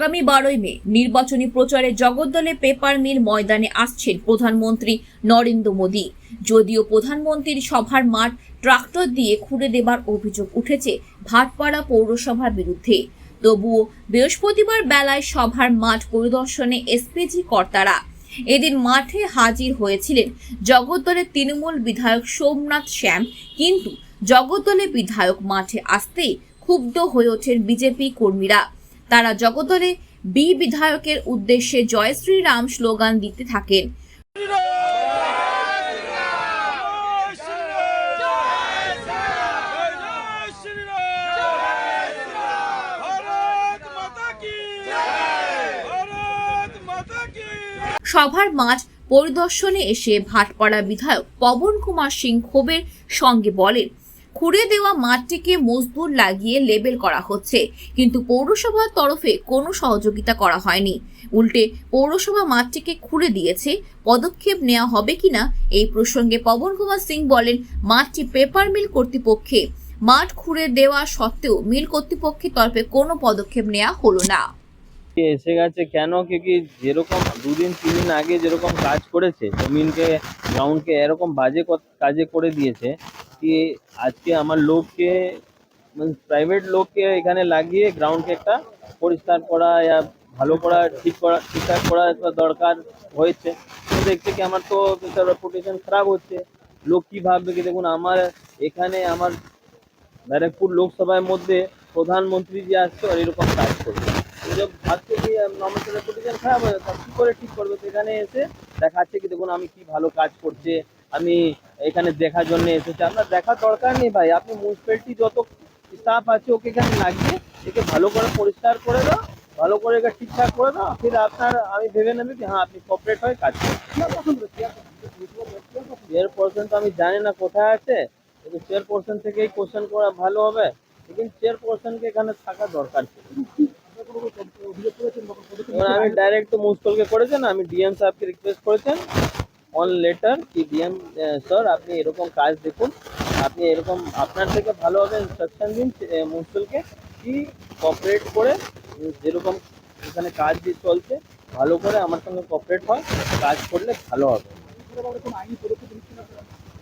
আগামী বারোই মে নির্বাচনী প্রচারে জগদ্দলে পেপার মিল ময়দানে আসছেন প্রধানমন্ত্রী নরেন্দ্র মোদী। যদিও প্রধানমন্ত্রীর সভার মাঠ ট্রাক্টর দিয়ে খুঁড়ে দেবার অভিযোগ উঠেছে ভাটপাড়া পৌরসভার বিরুদ্ধে। তবুও বৃহস্পতিবার বেলায় সভার মাঠ পরিদর্শনে এসপিজি কর্তারা এদিন মাঠে হাজির হয়েছিলেন জগদ্দলের তৃণমূল বিধায়ক সোমনাথ শ্যাম। কিন্তু জগদ্দলে বিধায়ক মাঠে আসতেই ক্ষুব্ধ হয়ে ওঠেন বিজেপি কর্মীরা। তারা জগদ্দলে বি বিধায়কের উদ্দেশ্যে জয় শ্রীরাম স্লোগান দিতে থাকেন সভার মাঠ পরিদর্শনে এসে ভাটপাড়া বিধায়ক পবন কুমার সিং ক্ষোভের সঙ্গে বলেন খুঁড়ে দেওয়া মাঠটিকে মজদুর লাগিয়ে লেবেল করা হচ্ছে। কিন্তু পৌরসভার তরফে কোনো সহযোগিতা করা হয়নি। উল্টে পৌরসভা মাঠটিকে খুঁড়ে দিয়েছে। পদক্ষেপ নেওয়া হবে কিনা এই প্রসঙ্গে পবন কুমার সিং বলেন, মাঠটি পেপার মিল কর্তৃপক্ষে। মাঠ খুঁড়ে দেওয়া সত্ত্বেও মিল কর্তৃপক্ষের তরফে কোনো পদক্ষেপ নেওয়া হলো না। এসে গেছে, কেন, কি যেরকম দুদিন তিন দিন আগে যেরকম কাজ করেছে, জমিনকে গ্রাউন্ডকে এরকম বাজে কাজে করে দিয়েছে কি আজকে আমার লোককে প্রাইভেট লোককে এখানে লাগিয়ে গ্রাউন্ডকে একটা পরিষ্কার করা ইয়া, ভালো করা, ঠিক করা, ঠিকঠাক করা একটা দরকার হয়েছে। দেখছে কি আমার তো রেপুটেশন খারাপ হচ্ছে। লোক কি ভাববে কি? দেখুন, আমার এখানে আমার ব্যারাকপুর লোকসভার মধ্যে প্রধানমন্ত্রী যে আসছে আর এরকম কাজ করবে ভাবছে কি আমার তো রেপুটেশন খারাপ হয়ে যাচ্ছে কী করে ঠিক করবে? তো এখানে এসে দেখাচ্ছে কি, দেখুন, আমি কি ভালো কাজ করছে, আমি এখানে দেখার জন্য এসেছে। আপনার দেখার দরকার নেই ভাই। আপনি মিউনিসিপ্যালিটি যত স্টাফ আছে, ওকে এখানে লাগিয়ে একে ভালো করে পরিষ্কার করে দাও, ভালো করে একে ঠিকঠাক করে দাও। ফির আপনার, আমি ভেবে নেবে কি হ্যাঁ আপনি কপারেট হয়ে কাজ করছেন। চেয়ার পার্সন তো আমি জানি না কোথায় আছে, কিন্তু চেয়ার পার্সন থেকেই কোশ্চেন করা ভালো হবে। লেকিন চেয়ার পার্সনকে এখানে থাকা দরকার ছিল। আমি ডাইরেক্ট তো মুসকলকে করেছেন, আমি ডিএম সাহেবকে রিকোয়েস্ট করেছেন। অন লেটার কি ডিএম স্যার আপনি এরকম কাজ দেখুন। আপনি এরকম আপনার থেকে ভালোভাবে ইনস্ট্রাকশন দিন মুসকলকে কি কোঅপারেট করে যেরকম এখানে কাজ চলছে, ভালো করে আমার সঙ্গে কোঅপারেট হয়, কাজ করলে ভালো হবে।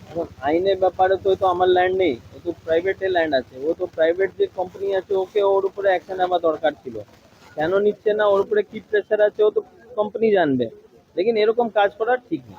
এখন আইনের ব্যাপারে তো তো আমার ল্যান্ড নেই, ও তো প্রাইভেটে ল্যান্ড আছে। ও তো প্রাইভেট যে কোম্পানি আছে, ওকে ওর উপরে অ্যাকশন নেওয়া দরকার ছিল। কেন নিচ্ছে না, ওর উপরে কি প্রেশার আছে, ও তো কোম্পানি জানবে। লেকিন এরকম কাজ করা ঠিক না